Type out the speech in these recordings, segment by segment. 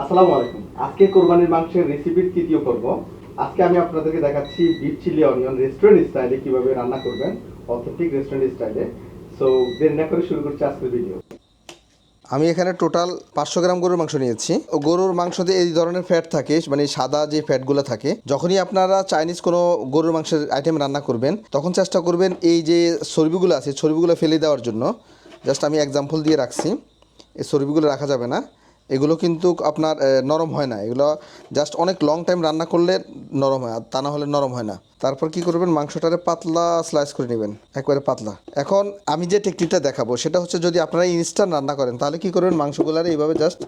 আসসালামু আলাইকুম। আজকে কোরবানির মাংসের রেসিপির তৃতীয় পর্ব। আজকে আমি আপনাদেরকে দেখাচ্ছি চিলি অনিয়ন রেস্টুরেন্ট স্টাইলে কীভাবে রান্না করবেন অথেন্টিক রেস্টুরেন্ট স্টাইলে সো না করে শুরু করছি আজকের ভিডিও আমি এখানে টোটাল পাঁচশো গ্রাম গরুর মাংস নিয়েছি। গরুর মাংসতে এই ধরনের ফ্যাট থাকে মানে সাদা যে ফ্যাটগুলো থাকে, যখনই আপনারা চাইনিজ কোনো গরুর মাংসের আইটেম রান্না করবেন, তখন চেষ্টা করবেন এই যে চর্বিগুলো আছে, চর্বিগুলো ফেলে দেওয়ার জন্য। জাস্ট আমি এক্সাম্পল দিয়ে রাখছি। এই চর্বিগুলো রাখা যাবে না। এগুলো কিন্তু আপনার নরম হয় না। এগুলো জাস্ট অনেক লং টাইম রান্না করলে নরম হয়, আর তা না হলে নরম হয় না। তারপর কি করবেন, মাংসটারে পাতলা স্লাইস করে নেবেন, একবারে পাতলা। এখন আমি যে টেকনিকটা দেখাবো, সেটা হচ্ছে যদি আপনারা ইনস্ট্যান্ট রান্না করেন, তাহলে কি করবেন, মাংসগুলারে এইভাবে জাস্ট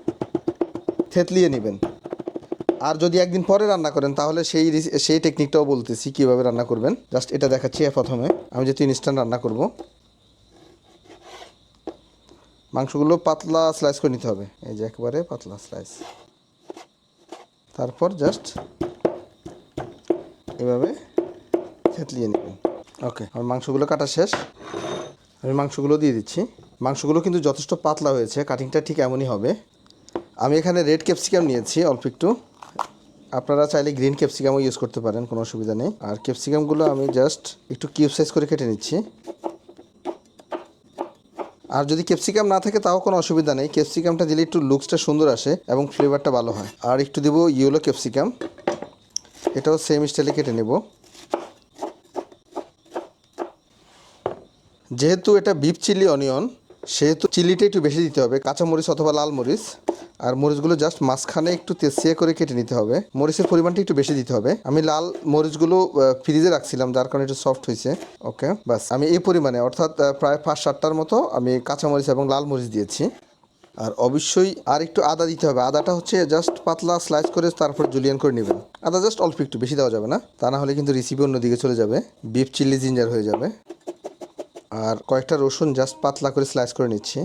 থেতলিয়ে নেবেন। আর যদি একদিন পরে রান্না করেন, তাহলে সেই সেই টেকনিকটাও বলতেছি কীভাবে রান্না করবেন। জাস্ট এটা দেখাচ্ছি প্রথমে। আমি যেহেতু ইনস্ট্যান্ট রান্না করব। মাংসগুলো পাতলা স্লাইস করে নিতে হবে। এই যে একেবারে পাতলা স্লাইস তারপর জাস্ট এভাবে থেতলিয়ে নেবেন ওকে আমার মাংসগুলো কাটা শেষ। আমি মাংসগুলো দিয়ে দিচ্ছি। মাংসগুলো কিন্তু যথেষ্ট পাতলা হয়েছে কাটিংটা ঠিক এমনই হবে। আমি এখানে রেড ক্যাপসিকাম নিয়েছি, অল্প একটু। আপনারা চাইলে গ্রিন ক্যাপসিকামও ইউজ করতে পারেন, কোনো অসুবিধা নেই। আর ক্যাপসিকামগুলো আমি জাস্ট একটু কিউব সাইজ করে কেটে নিচ্ছি। আর যদি ক্যাপসিকাম না থাকে, তাও কোনো অসুবিধা নেই। ক্যাপসিকামটা দিলে একটু লুকসটা সুন্দর আসে এবং ফ্লেভারটা ভালো হয়। আর একটু দেবো ইয়েলো ক্যাপসিকাম এটাও সেম স্টাইলে কেটে নেব। যেহেতু এটা বিপ চিলি অনিয়ন সেহেতু চিলিটা একটু বেশি দিতে হবে, কাঁচামরিচ অথবা লাল মরিচ। আর মরিচগুলো জাস্ট মাঝখানে একটু তেসিয়া করে কেটে নিতে হবে। মরিচের পরিমাণটা একটু বেশি দিতে হবে। আমি লাল মরিচগুলো ফ্রিজে রাখছিলাম, যার কারণে একটু সফট হয়েছে। ওকে বাস আমি এই পরিমাণে, অর্থাৎ প্রায় পাঁচ সাতটার মতো আমি কাঁচা মরিচ এবং লাল মরিচ দিয়েছি। আর অবশ্যই আর একটু আদা দিতে হবে। আদাটা হচ্ছে জাস্ট পাতলা স্লাইস করে তারপর জুলিয়ান করে নেবেন। আদা জাস্ট অল্প একটু বেশি দেওয়া যাবে না। তা না হলে কিন্তু রেসিপি অন্যদিকে চলে যাবে। বিফ চিলি জিঞ্জার হয়ে যাবে। আর কয়েকটা রসুন জাস্ট পাতলা করে স্লাইস করে নিচ্ছি।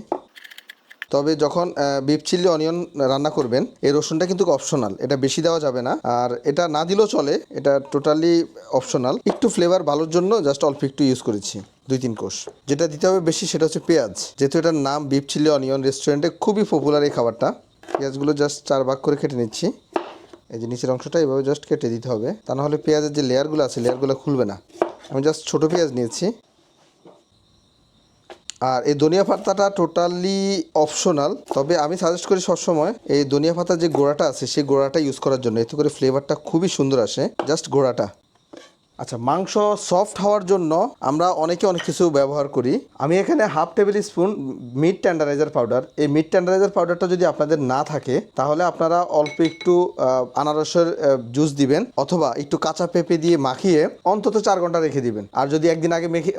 তবে যখন বিফ চিলি অনিয়ন রান্না করবেন, এই রসুনটা কিন্তু অপশনাল এটা বেশি দেওয়া যাবে না। আর এটা না দিলেও চলে, এটা টোটালি অপশনাল একটু ফ্লেভার ভালোর জন্য জাস্ট অল্প একটু ইউজ করেছি, দুই তিন কোষ। যেটা দিতে হবে বেশি সেটা হচ্ছে পেঁয়াজ। যেহেতু এটার নাম বিফ চিলি অনিয়ন রেস্টুরেন্টে খুবই পপুলার এই খাবারটা। পেঁয়াজগুলো জাস্ট চার ভাগ করে কেটে নিচ্ছি। এই যে নিচের অংশটা এভাবে জাস্ট কেটে দিতে হবে। তা নাহলে পেঁয়াজের যে লেয়ারগুলো আছে লেয়ারগুলো খুলবে না। আমি জাস্ট ছোটো পেঁয়াজ নিয়েছি। আর এই ধনিয়া পাতাটা টোটালি অপশনাল তবে আমি সাজেস্ট করি সবসময় এই ধনিয়া পাতার যে গোড়াটা আছে, সেই গোড়াটা ইউজ করার জন্য। এতে করে ফ্লেভারটা খুবই সুন্দর আসে। জাস্ট গোড়াটা। আচ্ছা মাংস সফট হওয়ার জন্য আমরা অনেকে অনেক কিছু ব্যবহার করি। আমি এখানে half tablespoon meat tenderiser powder এই মিট ট্যান্ডারাইজার পাউডারটা যদি আপনাদের না থাকে, তাহলে আপনারা অল্প একটু আনারসের জুস দিবেন অথবা একটু কাঁচা পেঁপে দিয়ে মাখিয়ে অন্তত চার ঘণ্টা রেখে দিবেন। আর যদি একদিন আগে মেখে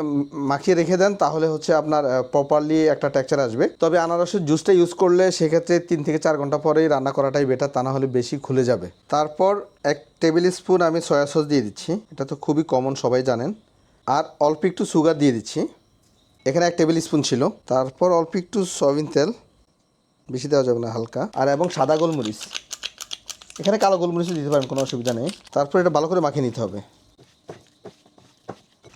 মাখিয়ে রেখে দেন, তাহলে হচ্ছে আপনার প্রপারলি একটা টেক্সচার আসবে। তবে আনারসের জুসটা ইউজ করলে সেক্ষেত্রে তিন থেকে চার ঘণ্টা পরেই রান্না করাটাই বেটার তা না হলে বেশি খুলে যাবে। তারপর এক টেবিল স্পুন আমি সয়া সস দিয়ে দিচ্ছি। এটা তো খুবই কমন সবাই জানেন। আর অল্প একটু সুগার দিয়ে দিচ্ছি। এখানে এক টেবিল স্পুন ছিল। তারপর অল্প একটু সয়াবিন তেল। বেশি দেওয়া যাবে না, হালকা। আর এবং সাদা গোলমরিচ। এখানে কালো গোলমরিচও দিতে পারেন, কোনো অসুবিধা নেই। তারপর এটা ভালো করে মাখিয়ে নিতে হবে।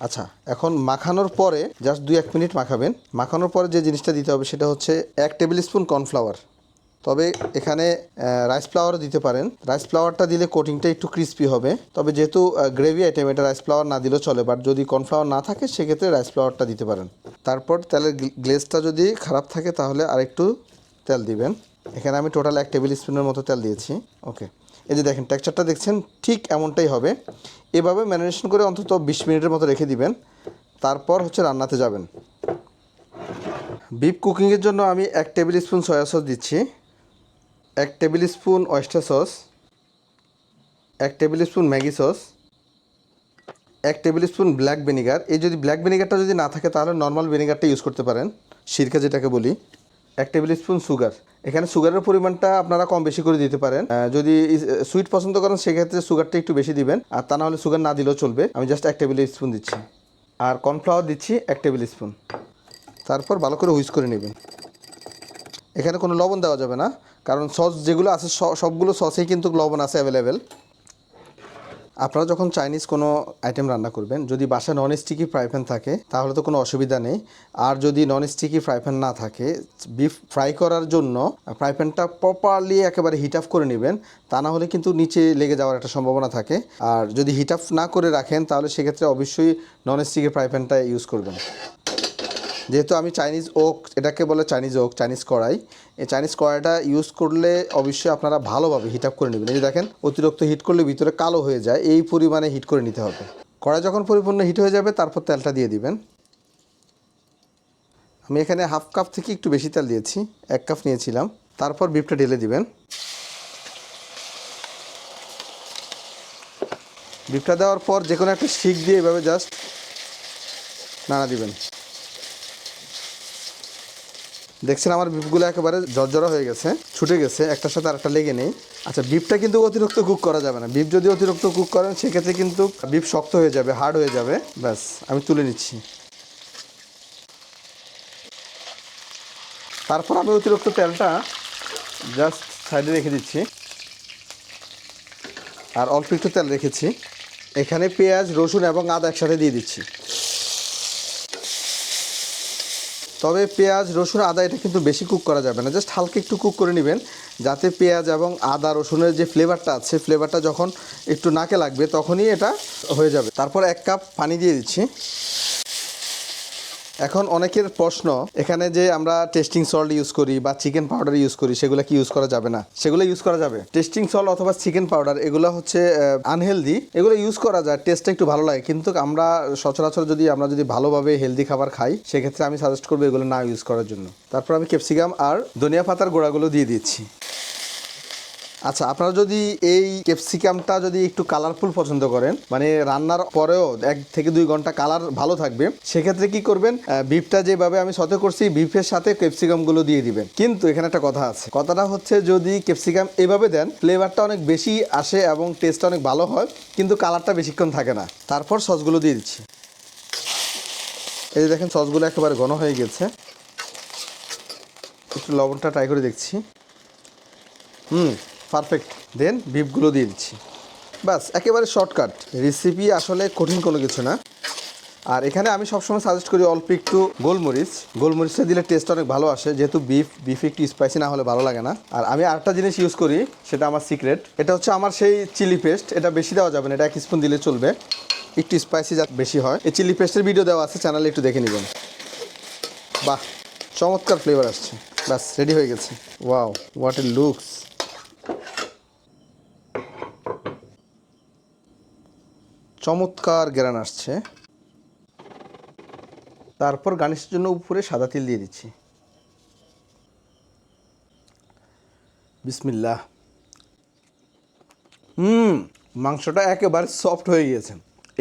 আচ্ছা এখন মাখানোর পরে জাস্ট দুই এক মিনিট মাখাবেন। মাখানোর পরে যে জিনিসটা দিতে হবে সেটা হচ্ছে এক টেবিল স্পুন কর্নফ্লাওয়ার তবে এখানে রাইস ফ্লাওয়ারও দিতে পারেন। রাইস ফ্লাওয়ারটা দিলে কোটিংটা একটু ক্রিস্পি হবে। তবে যেহেতু গ্রেভি আইটেম এটা রাইস ফ্লাওয়ার না দিলেও চলে বাট যদি কর্নফ্লাওয়ার না থাকে, সেক্ষেত্রে রাইস ফ্লাওয়ারটা দিতে পারেন। তারপর তেলের গ্লেজটা যদি খারাপ থাকে, তাহলে আরেকটু তেল দিবেন। এখানে আমি টোটাল এক টেবিল স্পুনের মতো তেল দিয়েছি। ওকে এই যে দেখেন টেক্সচারটা দেখছেন, ঠিক এমনটাই হবে। এভাবে ম্যারিনেশন করে অন্তত বিশ মিনিটের মতো রেখে দিবেন। তারপর হচ্ছে রান্নাতে যাবেন। বিফ কুকিংয়ের জন্য আমি এক টেবিল স্পুন সয়া সস দিচ্ছি। এক টেবিল স্পুন ওয়েস্টার সস এক টেবিল স্পুন ম্যাগি সস এক টেবিল স্পুন ব্ল্যাক ভিনিগার এই যদি ব্ল্যাক ভিনিগারটা যদি না থাকে, তাহলে নর্মাল ভিনিগারটা ইউজ করতে পারেন। সিরকা যেটাকে বলি। এক টেবিল স্পুন সুগার এখানে সুগারের পরিমাণটা আপনারা কম বেশি করে দিতে পারেন। যদি সুইট পছন্দ করেন, সেক্ষেত্রে সুগারটা একটু বেশি দিবেন। আর তা না হলে সুগার না দিলেও চলবে। আমি জাস্ট এক টেবিল স্পুন দিচ্ছি। আর কর্নফ্লাওয়ার দিচ্ছি এক টেবিল স্পুন তারপর ভালো করে হুইস করে নেবেন। এখানে কোনো লবণ দেওয়া যাবে না। কারণ সস যেগুলো আছে সবগুলো সসেই কিন্তু লবণ আছে অ্যাভেলেবেল আপনারা যখন চাইনিজ কোনো আইটেম রান্না করবেন, যদি বাসায় নন স্টিকি ফ্রাই প্যান থাকে, তাহলে তো কোনো অসুবিধা নেই। আর যদি নন স্টিকি ফ্রাই প্যান না থাকে বিফ ফ্রাই করার জন্য ফ্রাই প্যানটা প্রপারলি একেবারে হিট আপ করে নেবেন, তা না হলে কিন্তু নিচে লেগে যাওয়ার একটা সম্ভাবনা থাকে। আর যদি হিট আপ না করে রাখেন, তাহলে সেক্ষেত্রে অবশ্যই নন স্টিকি ফ্রাই প্যানটা ইউজ করবেন। যেহেতু আমি চাইনিজ ওক এটাকে বলে চাইনিজ ওক চাইনিজ কড়াই। এই চাইনিজ কড়াইটা ইউজ করলে অবশ্যই আপনারা ভালোভাবে হিট আপ করে নেবেন। এই যে দেখেন, অতিরিক্ত হিট করলে ভিতরে কালো হয়ে যায়। এই পরিমাণে হিট করে নিতে হবে। কড়াই যখন পরিপূর্ণ হিট হয়ে যাবে, তারপর তেলটা দিয়ে দিবেন। আমি এখানে হাফ কাপ থেকে একটু বেশি তেল দিয়েছি, এক কাপ নিয়েছিলাম। তারপর বিপটা ঢেলে দিবেন। বিপটা দেওয়ার পর যে কোনো একটা শিক দিয়ে এভাবে জাস্ট নাড়া দিবেন। দেখছেন আমার বিপগুলো একেবারে জর্জরা হয়ে গেছে, ছুটে গেছে, একটার সাথে আরেকটা লেগে নেই। আচ্ছা বিপটা কিন্তু অতিরিক্ত কুক করা যাবে না। বিপ যদি অতিরিক্ত কুক করেন, সেক্ষেত্রে কিন্তু বিপ শক্ত হয়ে যাবে, হার্ড হয়ে যাবে। ব্যাস, আমি তুলে নিচ্ছি। তারপর আমি অতিরিক্ত তেলটা জাস্ট সাইডে রেখে দিচ্ছি। আর অল্প একটু তেল রেখেছি। এখানে পেঁয়াজ, রসুন এবং আদা একসাথে দিয়ে দিচ্ছি। তবে পেঁয়াজ, রসুন, আদা এটা কিন্তু বেশি কুক করা যাবে না। জাস্ট হালকা একটু কুক করে নেবেন যাতে পেঁয়াজ এবং আদা, রসুনের যে ফ্লেভারটা আছে ফ্লেভারটা যখন একটু নাকে লাগবে তখনই এটা হয়ে যাবে। তারপর এক কাপ পানি দিয়ে দিচ্ছি। এখন অনেকের প্রশ্ন, এখানে যে আমরা টেস্টিং সল্ট ইউজ করি বা চিকেন পাউডার ইউজ করি, সেগুলো কি ইউজ করা যাবে না? সেগুলো ইউজ করা যাবে। টেস্টিং সল্ট অথবা চিকেন পাউডার এগুলো হচ্ছে আনহেলদি এগুলো ইউজ করা যায় টেস্টটা একটু ভালো লাগে। কিন্তু আমরা সচরাচর যদি, আমরা যদি ভালোভাবে হেলদি খাবার খাই, সেক্ষেত্রে আমি সাজেস্ট করব এগুলো না ইউজ করার জন্য। তারপর আমি ক্যাপসিকাম আর ধনিয়া পাতার গোড়াগুলো দিয়ে দিচ্ছি। আচ্ছা আপনারা যদি এই ক্যাপসিকামটা যদি একটু কালারফুল পছন্দ করেন মানে রান্নার পরেও এক থেকে দুই ঘণ্টা কালার ভালো থাকবে, সেক্ষেত্রে কি করবেন বিফটা যেভাবে আমি সতে করছি বিফের সাথে ক্যাপসিকামগুলো দিয়ে দিবেন। কিন্তু এখানে একটা কথা আছে, কথাটা হচ্ছে যদি ক্যাপসিকাম এভাবে দেন ফ্লেভারটা অনেক বেশি আসে এবং টেস্টটা অনেক ভালো হয়, কিন্তু কালারটা বেশিক্ষণ থাকে না। তারপর সসগুলো দিয়ে দিচ্ছি। এই যে দেখেন সসগুলো একেবারে ঘন হয়ে গেছে। একটু লবণটা ট্রাই করে দেখছি। হুম। পারফেক্ট দেন বিফগুলো দিয়ে দিচ্ছি। বাস একেবারে শর্টকাট রেসিপি আসলে কঠিন কোনো কিছু না। আর এখানে আমি সবসময় সাজেস্ট করি অল্প একটু গোলমরিচ। গোলমরিচটা দিলে টেস্ট অনেক ভালো আসে। যেহেতু বিফ বিফ একটু স্পাইসি না হলে ভালো লাগে না। আর আমি আরেকটা জিনিস ইউজ করি, সেটা আমার সিক্রেট এটা হচ্ছে আমার সেই চিলি পেস্ট এটা বেশি দেওয়া যাবে না। এটা এক স্পুন দিলে চলবে। একটু স্পাইসি যা বেশি হয়। এই চিলি পেস্টের ভিডিও দেওয়া আছে চ্যানেলে একটু দেখে নেবেন। বাহ, চমৎকার ফ্লেভার আসছে। ব্যাস রেডি হয়ে গেছে। ওয়াও হোয়াট এ লুকস চমৎকার গ্রান আসছে। তারপর গার্নিশের জন্য উপরে সাদা তিল দিয়ে দিচ্ছি। বিসমিল্লাহ। হুম, মাংসটা একেবারে সফট হয়ে গিয়েছে।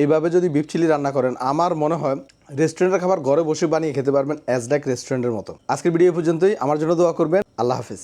এইভাবে যদি বিফ চিলি রান্না করেন, আমার মনে হয় রেস্টুরেন্টের খাবার ঘরে বসে বানিয়ে খেতে পারবেন অ্যাজডাক রেস্টুরেন্টের মতো। আজকের ভিডিও পর্যন্তই। আমার জন্য দোয়া করবেন। আল্লাহ হাফিজ।